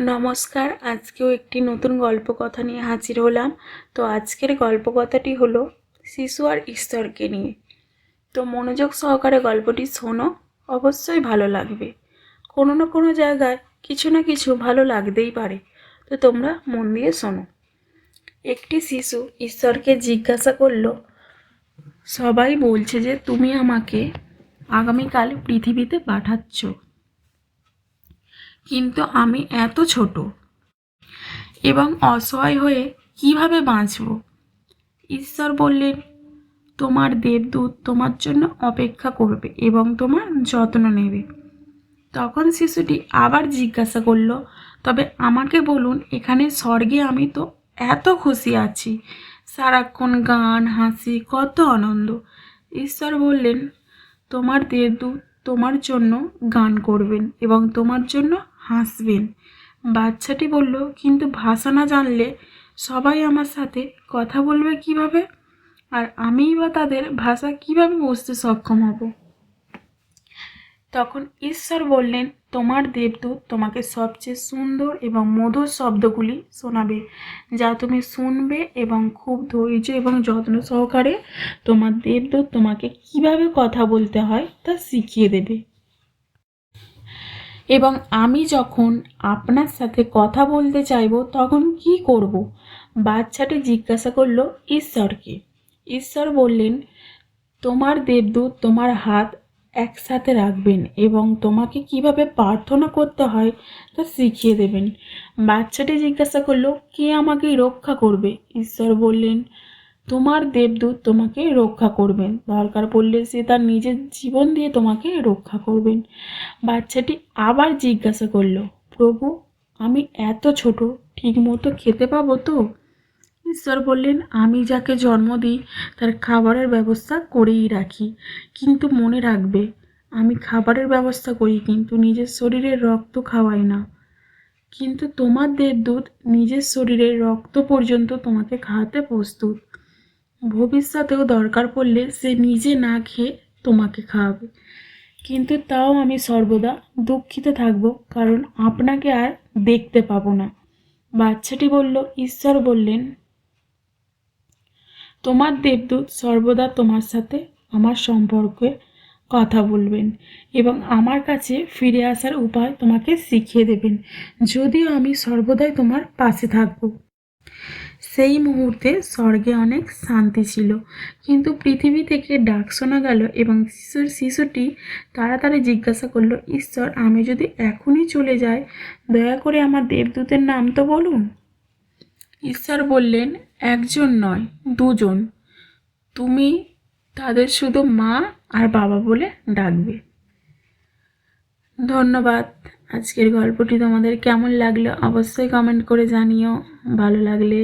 নমস্কার, আজকেও একটি নতুন গল্প কথা নিয়ে হাজির হলাম। তো আজকের গল্প কথাটি হলো শিশু আর ঈশ্বরকে নিয়ে। তো মনোযোগ সহকারে গল্পটি শোনো, অবশ্যই ভালো লাগবে। কোনো না কোনো জায়গায় কিছু না কিছু ভালো লাগতেই পারে। তো তোমরা মন দিয়ে শোনো। একটি শিশু ঈশ্বরকে জিজ্ঞাসা করল, সবাই বলছে যে তুমি আমাকে আগামীকাল পৃথিবীতে পাঠাচ্ছ। কিন্তু আমি এত ছোট। এবং অসহায় হয়ে কীভাবে বাঁচব? ঈশ্বর বললেন, তোমার দেবদূত তোমার জন্য অপেক্ষা করবে এবং তোমার যত্ন নেবে। তখন শিশুটি আবার জিজ্ঞাসা করল, তবে আমাকে বলুন, এখানে স্বর্গে আমি তো এত খুশি আছি। সারাক্ষণ গান, হাসি, কত আনন্দ। ঈশ্বর বললেন, তোমার দেবদূত তোমার জন্য গান করবেন এবং তোমার জন্য হাসবেন। বাচ্চাটি বলল, কিন্তু ভাষা না জানলে সবাই আমার সাথে কথা বলবে কীভাবে? আর আমিই বা তাদের ভাষা কীভাবে বুঝতে সক্ষম হব? তখন ঈশ্বর বললেন, তোমার দেবদূত তোমাকে সবচেয়ে সুন্দর এবং মধুর শব্দগুলি শোনাবে, যা তুমি শুনবে এবং খুব ধৈর্য এবং যত্ন সহকারে তোমার দেবদূত তোমাকে কীভাবে কথা বলতে হয় তা শিখিয়ে দেবে। এবং আমি যখন আপনার সাথে কথা বলতে চাইব, তখন কি করব? বাচ্চাটি জিজ্ঞাসা করল, ঈশ্বরকে। ঈশ্বর বললেন, তোমার দেবদূত তোমার হাত একসাথে রাখবেন এবং তোমাকে কীভাবে প্রার্থনা করতে হয় তা শিখিয়ে দেবেন। বাচ্চাটি জিজ্ঞাসা করল, কে আমাকে রক্ষা করবে? ঈশ্বর বললেন তোমার দেবদূত তোমাকে রক্ষা করবেন। দরকার পড়লে সে তার নিজের জীবন দিয়ে তোমাকে রক্ষা করবেন। বাচ্চাটি আবার জিজ্ঞাসা করল, প্রভু, আমি এত ছোট ঠিক মতো খেতে পাবো তো? ঈশ্বর বললেন, আমি যাকে জন্ম দিই, তার খাবারের ব্যবস্থা করেই রাখি, কিন্তু মনে রাখবে, আমি খাবারের ব্যবস্থা করি, কিন্তু নিজের শরীরের রক্ত খাওয়াই না। কিন্তু তোমার দেবদূত নিজের শরীরের রক্ত পর্যন্ত তোমাকে খাওয়াতে প্রস্তুত। ভবিষ্যতেও দরকার পড়লে সে নিজে না খেয়ে তোমাকে খাওয়াবে। কিন্তু তাও আমি সর্বদা দুঃখিত থাকব, কারণ আপনাকে আর দেখতে পাবো না। বাচ্চাটি বলল, ঈশ্বর বললেন, তোমার দেবদূত সর্বদা তোমার সাথে আমার সম্পর্কে কথা বলবেন এবং আমার কাছে ফিরে আসার উপায় তোমাকে শিখিয়ে দেবেন। যদিও আমি সর্বদাই তোমার পাশে থাকব। সেই মুহূর্তে স্বর্গে অনেক শান্তি ছিল। কিন্তু পৃথিবী থেকে ডাক শোনা গেল এবং শিশুর শিশুটি তাড়াতাড়ি জিজ্ঞাসা করল, ঈশ্বর, আমি যদি এখনই চলে যাই, দয়া করে আমার দেবদূতের নাম তো বলুন? ঈশ্বর বললেন, একজন নয়, দুজন। তুমি তাদের শুধু মা আর বাবা বলে ডাকবে। ধন্যবাদ। আজকের গল্পটি তোমাদের কেমন লাগল অবশ্যই কমেন্ট করে জানিও। ভালো লাগলে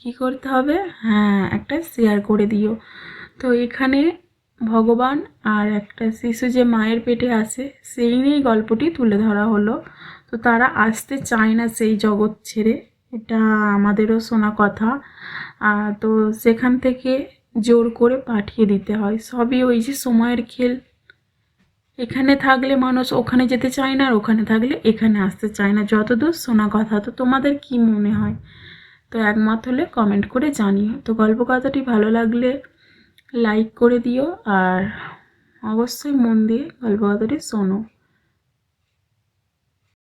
কি করতে হবে? হ্যাঁ একটা শেয়ার করে দিও। তো এখানে ভগবান আর একটা শিশু যে মায়ের পেটে আসে সেই নিয়েই গল্পটি তুলে ধরা হলো। তো তারা আসতে চায় না সেই জগৎ ছেড়ে। এটা আমাদেরও শোনা কথা। তো সেখান থেকে জোর করে পাঠিয়ে দিতে হয়। সবই ওই যে সময়ের খেল। এখানে থাকলে মানুষ ওখানে যেতে চায় না, আর ওখানে থাকলে এখানে আসতে চায় না। যতদূর শোনা কথা, তো তোমাদের কি মনে হয়? তো একমত হলে কমেন্ট করে জানিও। তো গল্প কথাটি ভালো লাগলে লাইক করে দিও, আর অবশ্যই মন দিয়ে গল্প কথাটি শোনো।